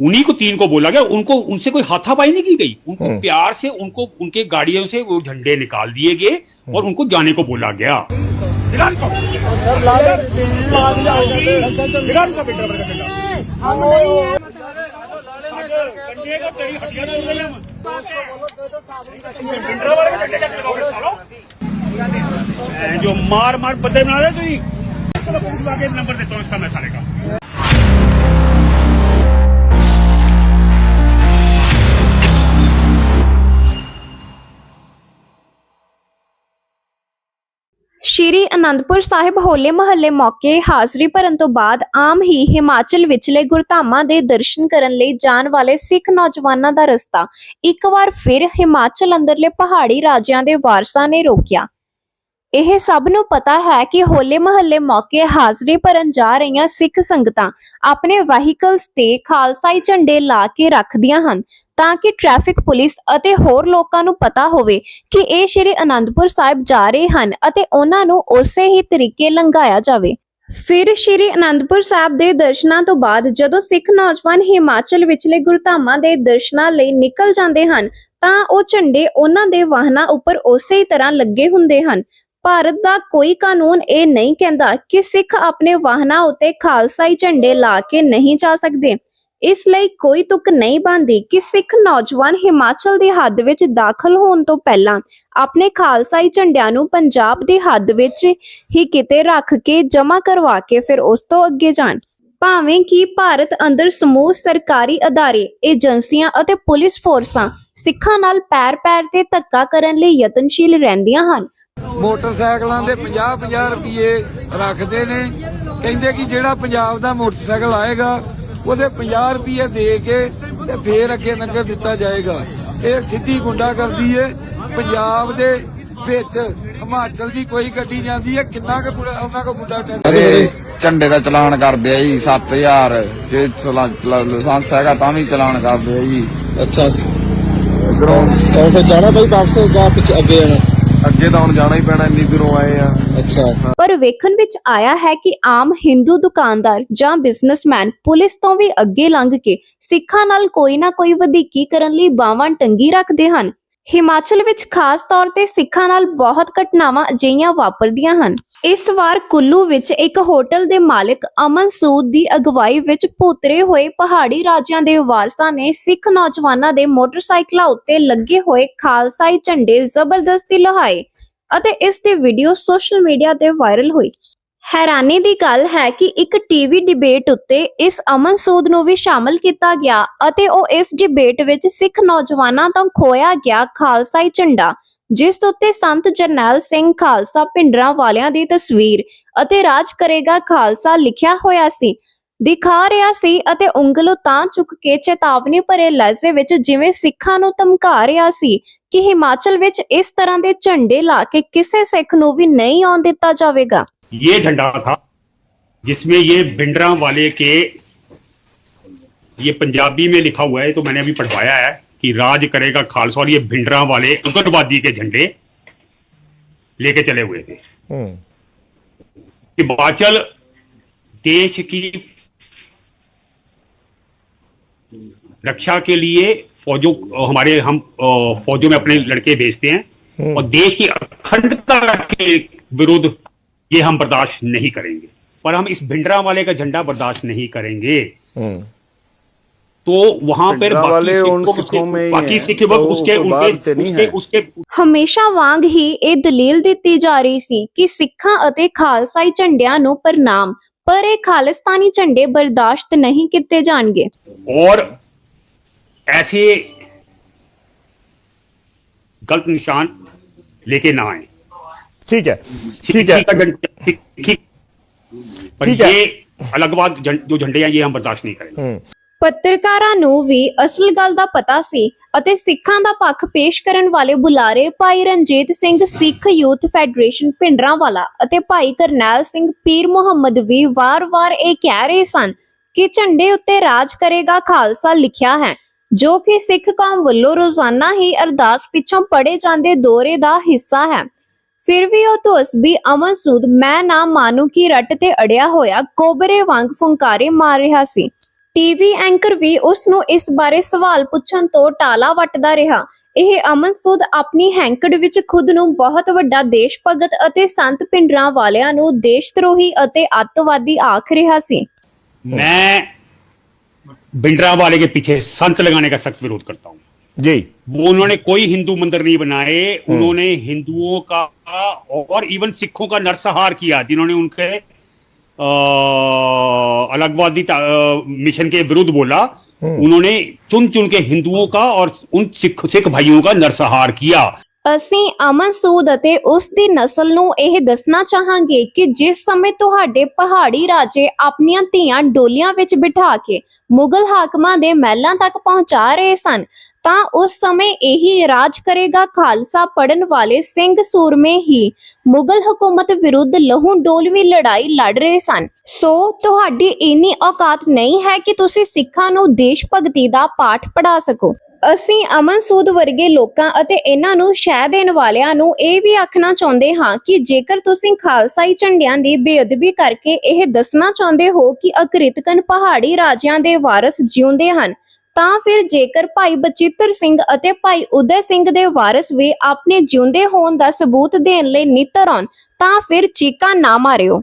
उन्हीं को तीन को बोला गया उनको उनसे कोई हाथापाई नहीं की गई। उनको प्यार से उनको उनके गाड़ियों से वो झंडे निकाल दिए गए और उनको जाने को बोला गया। जो मार मार बदले बना रहे तुम नंबर देता हूँ इसका मैं सारे का। ਸ਼੍ਰੀ ਅਨੰਦਪੁਰ ਸਾਹਿਬ ਹੋਲੇ ਮਹੱਲੇ ਮੌਕੇ ਹਾਜ਼ਰੀ ਭਰਨ ਤੋਂ ਬਾਅਦ ਆਮ ਹੀ ਹਿਮਾਚਲ ਵਿਚਲੇ ਗੁਰਧਾਮਾਂ ਦੇ ਦਰਸ਼ਨ ਕਰਨ ਲਈ ਜਾਣ ਵਾਲੇ ਸਿੱਖ ਨੌਜਵਾਨਾਂ ਦਾ ਰਸਤਾ ਇੱਕ ਵਾਰ ਫਿਰ ਹਿਮਾਚਲ ਅੰਦਰਲੇ ਪਹਾੜੀ ਰਾਜਿਆਂ ਦੇ ਵਾਰਸਾਂ ਨੇ ਰੋਕਿਆ। ਇਹ ਸਭ ਨੂੰ ਪਤਾ ਹੈ ਕਿ ਹੋਲੇ ਮਹੱਲੇ ਮੌਕੇ ਹਾਜ਼ਰੀ ਭਰਨ ਜਾ ਰਹੀਆਂ ਸਿੱਖ ਸੰਗਤਾਂ ਆਪਣੇ ਵਹੀਕਲਸ ਤੇ ਖਾਲਸਾਈ ਝੰਡੇ ਲਾ ਕੇ ਰੱਖਦੀਆਂ ਹਨ ਤਾਂ ਕਿ ਟ੍ਰੈਫਿਕ ਪੁਲਿਸ ਅਤੇ ਹੋਰ ਲੋਕਾਂ ਨੂੰ ਪਤਾ ਹੋਵੇ ਕਿ ਇਹ ਸ਼੍ਰੀ ਅਨੰਦਪੁਰ ਸਾਹਿਬ ਜਾ ਰਹੇ ਹਨ ਅਤੇ ਉਹਨਾਂ ਨੂੰ ਉਸੇ ਹੀ ਤਰੀਕੇ ਲੰਘਾਇਆ ਜਾਵੇ। ਫਿਰ ਸ਼੍ਰੀ ਅਨੰਦਪੁਰ ਸਾਹਿਬ ਦੇ ਦਰਸ਼ਨਾਂ ਤੋਂ ਬਾਅਦ ਜਦੋਂ ਸਿੱਖ ਨੌਜਵਾਨ ਹਿਮਾਚਲ ਵਿਚਲੇ ਗੁਰਧਾਮਾਂ ਦੇ ਦਰਸ਼ਨਾਂ ਲਈ ਨਿਕਲ ਜਾਂਦੇ ਹਨ, ਤਾਂ ਉਹ ਝੰਡੇ ਉਹਨਾਂ ਦੇ ਵਾਹਨਾਂ ਉੱਪਰ ਉਸੇ ਹੀ ਤਰ੍ਹਾਂ ਲੱਗੇ ਹੁੰਦੇ ਹਨ। ਭਾਰਤ ਦਾ ਕੋਈ ਕਾਨੂੰਨ ਇਹ ਨਹੀਂ ਕਹਿੰਦਾ ਕਿ ਸਿੱਖ ਆਪਣੇ ਵਾਹਨਾਂ ਉੱਤੇ ਖਾਲਸਾਈ ਝੰਡੇ ਲਾ ਕੇ ਨਹੀਂ ਜਾ ਸਕਦੇ। ਇਸ ਲਈ ਕੋਈ ਤੁਕ ਨਹੀਂ ਬੰਦੀ ਕਿ ਸਿੱਖ ਨੌਜਵਾਨ ਹਿਮਾਚਲ ਦੀ ਹੱਦ ਵਿੱਚ ਦਾਖਲ ਹੋਣ ਤੋਂ ਪਹਿਲਾਂ ਆਪਣੇ ਖਾਲਸਾਈ ਝੰਡਿਆਂ ਨੂੰ ਪੰਜਾਬ ਦੀ ਹੱਦ ਵਿੱਚ ਹੀ ਕਿਤੇ ਰੱਖ ਕੇ ਜਮ੍ਹਾਂ ਕਰਵਾ ਕੇ ਫਿਰ ਉਸ ਤੋਂ ਅੱਗੇ ਜਾਣ। ਭਾਵੇਂ ਕਿ ਭਾਰਤ ਅੰਦਰ ਸਮੂਹ ਸਰਕਾਰੀ ਅਦਾਰੇ, ਏਜੰਸੀਆਂ ਅਤੇ ਪੁਲਿਸ ਫੋਰਸਾਂ ਸਿੱਖਾਂ ਨਾਲ ਪੈਰ-ਪੈਰ ਤੇ ਧੱਕਾ ਕਰਨ ਲਈ ਯਤਨਸ਼ੀਲ ਰਹਿੰਦੀਆਂ ਹਨ। ਮੋਟਰਸਾਈਕਲਾਂ ਦੇ 50-50 ਰੁਪਏ ਰੱਖਦੇ ਨੇ। ਕਹਿੰਦੇ ਕਿ ਜਿਹੜਾ ਪੰਜਾਬ ਦਾ ਮੋਟਰਸਾਈਕਲ ਆਏਗਾ ਉਹਦੇ 50 ਰੁਪਏ ਦੇ ਕੇ ਤੇ ਫੇਰ ਅੱਗੇ ਨੰਗਰ ਦਿੱਤਾ ਜਾਏਗਾ। ਇਹ ਸਿੱਧੀ ਗੁੰਡਾ ਕਰਦੀ ਏ। ਪੰਜਾਬ ਦੇ ਵਿੱਚ ਹਿਮਾਚਲ ਦੀ ਕੋਈ ਗੱਡੀ ਜਾਂਦੀ ਹੈ ਕਿੰਨਾ ਕੁ ਉਹਨਾਂ ਕੋ ਗੁੰਡਾ ਟੈਕਸ ਝੰਡੇ ਦਾ ਚਲਾਨ ਕਰਦੇ ਆ ਜੀ 7000 ਜੇ ਲਾਇਸੈਂਸ ਹੈਗਾ ਤਾਂ ਵੀ ਚਲਾਨ ਕਰਦੇ ਆ ਜੀ। ਅੱਛਾ। ਚੌਂ ਤੇ ਜਾਣਾ ਬਈ ਵਾਪਸ ਜਾਂ ਪਿੱਛੇ ਅੱਗੇ ਜਾਣਾ? ਅੱਗੇ ਤਾਂ ਹੁਣ ਜਾਣਾ ਹੀ ਪੈਣਾ ਇੰਨੀ ਦੂਰੋਂ ਆਏ ਆ। ਅੱਛਾ। ਪਰ ਵੇਖਣ ਵਿੱਚ ਆਇਆ ਹੈ ਕਿ ਆਮ ਹਿੰਦੂ ਦੁਕਾਨਦਾਰ ਜਾਂ ਬਿਜ਼ਨਸਮੈਨ ਪੁਲਿਸ ਤੋਂ ਵੀ ਅੱਗੇ ਲੰਘ ਕੇ ਸਿੱਖਾਂ ਨਾਲ ਕੋਈ ਨਾ ਕੋਈ ਵਧੀਕੀ ਕਰਨ ਲਈ ਬਾਵਾਂ ਟੰਗੀ ਰੱਖਦੇ ਹਨ। ਹਿਮਾਚਲ ਵਿੱਚ ਖਾਸ ਤੌਰ ਤੇ ਸਿੱਖਾਂ ਨਾਲ ਬਹੁਤ ਘਟਨਾਵਾਂ ਅਜਿਹੀਆਂ ਵਾਪਰਦੀਆਂ ਹਨ। ਇਸ ਵਾਰ ਕੁੱਲੂ ਵਿੱਚ ਇੱਕ ਹੋਟਲ ਦੇ ਮਾਲਕ ਅਮਨ ਸੂਦ ਦੀ ਅਗਵਾਈ ਵਿੱਚ ਭੂਤਰੇ ਹੋਏ ਪਹਾੜੀ ਰਾਜਿਆਂ ਦੇ ਵਾਰਸਾਂ ਨੇ ਸਿੱਖ ਨੌਜਵਾਨਾਂ ਦੇ ਮੋਟਰਸਾਈਕਲਾਂ ਉੱਤੇ ਲੱਗੇ ਹੋਏ ਖਾਲਸਾਈ ਝੰਡੇ ਜ਼ਬਰਦਸਤੀ ਲਹਾਏ ਅਤੇ ਇਸ ਦੀ ਵੀਡੀਓ ਸੋਸ਼ਲ ਮੀਡੀਆ ਤੇ ਵਾਇਰਲ ਹੋਈ। ਹੈਰਾਨੀ ਦੀ ਗੱਲ ਹੈ ਕਿ ਇੱਕ ਟੀਵੀ ਡਿਬੇਟ ਉੱਤੇ ਇਸ ਅਮਨ ਸੂਦ ਨੂੰ ਵੀ ਸ਼ਾਮਲ ਕੀਤਾ ਗਿਆ ਅਤੇ ਉਹ ਇਸ ਡਿਬੇਟ ਵਿੱਚ ਸਿੱਖ ਨੌਜਵਾਨਾਂ ਤੋਂ ਖੋਇਆ ਗਿਆ ਖਾਲਸਾਈ ਝੰਡਾ, ਜਿਸ ਉੱਤੇ ਸੰਤ ਜਰਨੈਲ ਸਿੰਘ ਖਾਲਸਾ ਪਿੰਡਰਾਂ ਵਾਲਿਆਂ ਦੀ ਤਸਵੀਰ ਅਤੇ ਰਾਜ ਕਰੇਗਾ ਖਾਲਸਾ ਲਿਖਿਆ ਹੋਇਆ ਸੀ। ਦਿਖਾ ਰਿਹਾ ਸੀ ਅਤੇ ਉਂਗਲ ਤਾਂ ਚੁੱਕ ਕੇ ਚੇਤਾਵਨੀ ਭਰੇ ਲਹਿਜ਼ੇ ਵਿੱਚ ਜਿਵੇਂ ਸਿੱਖਾਂ ਨੂੰ ਧਮਕਾ ਰਿਹਾ ਸੀ ਕਿ ਹਿਮਾਚਲ ਵਿੱਚ ਇਸ ਤਰ੍ਹਾਂ ਦੇ ਝੰਡੇ ਲਾ ਕੇ ਕਿਸੇ ਸਿੱਖ ਨੂੰ ਵੀ ਨਹੀਂ ਆਉਣ ਦਿੱਤਾ ਜਾਵੇਗਾ। ये झंडा था जिसमें ये भिंडरा वाले के ये पंजाबी में लिखा हुआ है तो मैंने अभी पढ़वाया है कि राज करेगा खालसा और ये भिंडरा वाले उग्रवादी के झंडे लेके चले हुए थे। हिमाचल देश की रक्षा के लिए फौजों हमारे हम फौजों में अपने लड़के भेजते हैं और देश की अखंडता के विरुद्ध ये हम बर्दाश्त नहीं करेंगे पर हम इस भिंडरा वाले का झंडा बर्दाश्त नहीं करेंगे तो वहां पर भिंडरा बाकी वाले उन सिखों सिखों में के ही बाकी हैं, सिख वक्त तो उसके वो बाद उनके से नहीं उसके है। उसके ਹਮੇਸ਼ਾ ਵਾਂਗ ਹੀ ਇਹ ਦਲੀਲ ਦਿੱਤੀ ਜਾ ਰਹੀ ਸੀ ਕਿ ਸਿੱਖਾਂ ਅਤੇ ਖਾਲਸਾਈ ਝੰਡਿਆਂ ਨੂੰ ਪ੍ਰਣਾਮ ਪਰ ਇਹ ਖਾਲਿਸਤਾਨੀ ਝੰਡੇ ਬਰਦਾਸ਼ਤ ਨਹੀਂ ਕੀਤੇ ਜਾਣਗੇ और ऐसे गलत निशान लेके ना आए ठीक है ठीक है सिक्की का झंडा- सिक्की- पर ठीक है। ये अलगवाद झं- जो झंडे हैं ये हम बर्दाश्त नहीं करेंगे ਪੱਤਰਕਾਰਾਂ ਨੂੰ ਵੀ ਅਸਲ ਗੱਲ ਦਾ ਪਤਾ ਸੀ ਅਤੇ ਸਿੱਖਾਂ ਦਾ ਪੱਖ ਪੇਸ਼ ਕਰਨ ਵਾਲੇ ਬੁਲਾਰੇ ਭਾਈ ਰਣਜੀਤ ਸਿੰਘ ਸਿੱਖ ਯੂਥ ਫੈਡਰੇਸ਼ਨ ਭਿੰਡਰਾਂਵਾਲਾ ਅਤੇ ਭਾਈ ਕਰਨੈਲ ਸਿੰਘ ਪੀਰ ਮੁਹੰਮਦ ਵੀ ਵਾਰ-ਵਾਰ ਇਹ ਕਹਿ ਰਹੇ ਸਨ ਕਿ ਝੰਡੇ ਉੱਤੇ ਰਾਜ ਕਰੇਗਾ ਖਾਲਸਾ ਲਿਖਿਆ ਹੈ ਜੋ ਕਿ ਸਿੱਖ ਕੌਮ ਵੱਲੋਂ ਰੋਜ਼ਾਨਾ ਹੀ ਅਰਦਾਸ ਪਿੱਛੋਂ ਪੜੇ ਜਾਂਦੇ ਦੌਰੇ ਦਾ ਹਿੱਸਾ ਹੈ ਫਿਰ ਵੀ ਉਹ ਧੋਸਬੀ ਅਮਨ ਸੂਦ ਮੈਂ ਨਾ ਮਾਨੂ ਕੀ ਰੱਟ ਤੇ ਅੜਿਆ ਹੋਇਆ ਕੋਬਰੇ ਵਾਂਗ ਫੁੰਕਾਰੇ ਮਾਰ ਰਿਹਾ ਸੀ ਟੀਵੀ ਐਂਕਰ ਵੀ ਉਸ ਨੂੰ ਇਸ ਬਾਰੇ ਸਵਾਲ ਪੁੱਛਣ ਤੋਂ ਟਾਲਾ ਵੱਟਦਾ ਰਿਹਾ ਇਹ ਅਮਨ ਸੂਦ ਆਪਣੀ ਹੈਂਕੜ ਵਿੱਚ ਖੁਦ ਨੂੰ ਬਹੁਤ ਵੱਡਾ ਦੇਸ਼ ਭਗਤ ਅਤੇ ਸੰਤ ਪਿੰਡਰਾਂ ਵਾਲਿਆਂ ਨੂੰ ਦੇਸ਼ ਧਰੋਹੀ ਅਤੇ ਅੱਤਵਾਦੀ ਆਖ ਰਿਹਾ ਸੀ मैं भिंडरा वाले के पीछे संत लगाने का सख्त विरोध करता हूं जी वो उन्होंने कोई हिंदू मंदिर नहीं बनाए उन्होंने हिंदुओं का और इवन सिखों का नरसंहार किया जिन्होंने उनके अलगवादी मिशन के विरुद्ध बोला। उन्होंने चुन चुन के हिंदुओं का और उन सिख सिख भाइयों का नरसहार किया। ਅਸੀਂ ਅਮਨ ਸੂਦ ਅਤੇ ਉਸ ਦੀ ਨਸਲ ਨੂੰ ਇਹ ਦੱਸਣਾ ਚਾਹਾਂਗੇ ਕਿ ਜਿਸ ਸਮੇਂ ਤੁਹਾਡੇ ਪਹਾੜੀ ਰਾਜੇ ਆਪਣੀਆਂ ਧੀਆਂ ਡੋਲੀਆਂ ਵਿੱਚ ਬਿਠਾ ਕੇ ਮੁਗਲ ਹਾਕਮਾਂ ਦੇ ਮਹਿਲਾਂ ਤੱਕ ਪਹੁੰਚਾ ਰਹੇ ਸਨ, ਤਾਂ ਉਸ ਸਮੇਂ ਇਹੀ ਰਾਜ ਕਰੇਗਾ ਖਾਲਸਾ ਪੜਨ ਵਾਲੇ ਸਿੰਘ ਸੂਰਮੇ ਹੀ। ਮੁਗਲ ਹਕੂਮਤ ਵਿਰੁੱਧ ਲਹੂ ਡੋਲਵੀ ਲੜਾਈ ਲੜ ਰਹੇ ਸਨ। ਸੋ ਤੁਹਾਡੀ ਇੰਨੀ ਔਕਾਤ ਨਹੀਂ ਹੈ ਕਿ ਤੁਸੀਂ ਸਿੱਖਾਂ ਨੂੰ ਦੇਸ਼ ਭਗਤੀ ਦਾ ਪਾਠ ਪੜ੍ਹਾ ਸਕੋ। ਅਸੀਂ ਅਮਨ ਸੂਦ ਵਰਗੇ ਲੋਕਾਂ ਅਤੇ ਇਹਨਾਂ ਨੂੰ ਸ਼ਹਿ ਦੇਣ ਵਾਲਿਆਂ ਨੂੰ ਇਹ ਵੀ ਆਖਣਾ ਚਾਹੁੰਦੇ ਹਾਂ ਕਿ ਜੇਕਰ ਤੁਸੀਂ ਖਾਲਸਾਈ ਝੰਡਿਆਂ ਦੀ ਬੇਅਦਬੀ ਕਰਕੇ ਇਹ ਦੱਸਣਾ ਚਾਹੁੰਦੇ ਹੋ ਕਿ ਅਕ੍ਰਿਤਕਨ ਪਹਾੜੀ ਰਾਜਿਆਂ ਦੇ ਵਾਰਸ ਜਿਉਂਦੇ ਹਨ, ਤਾਂ ਫਿਰ ਜੇਕਰ ਭਾਈ ਬਚਿੱਤਰ ਸਿੰਘ ਅਤੇ ਭਾਈ ਉਦੈ ਸਿੰਘ ਦੇ ਵਾਰਸ ਵੀ ਆਪਣੇ ਜਿਉਂਦੇ ਹੋਣ ਦਾ ਸਬੂਤ ਦੇਣ ਲਈ ਨਿੱਤਰ ਆਉਣ, ਤਾਂ ਫਿਰ ਚੀਕਾਂ ਨਾ ਮਾਰਿਓ।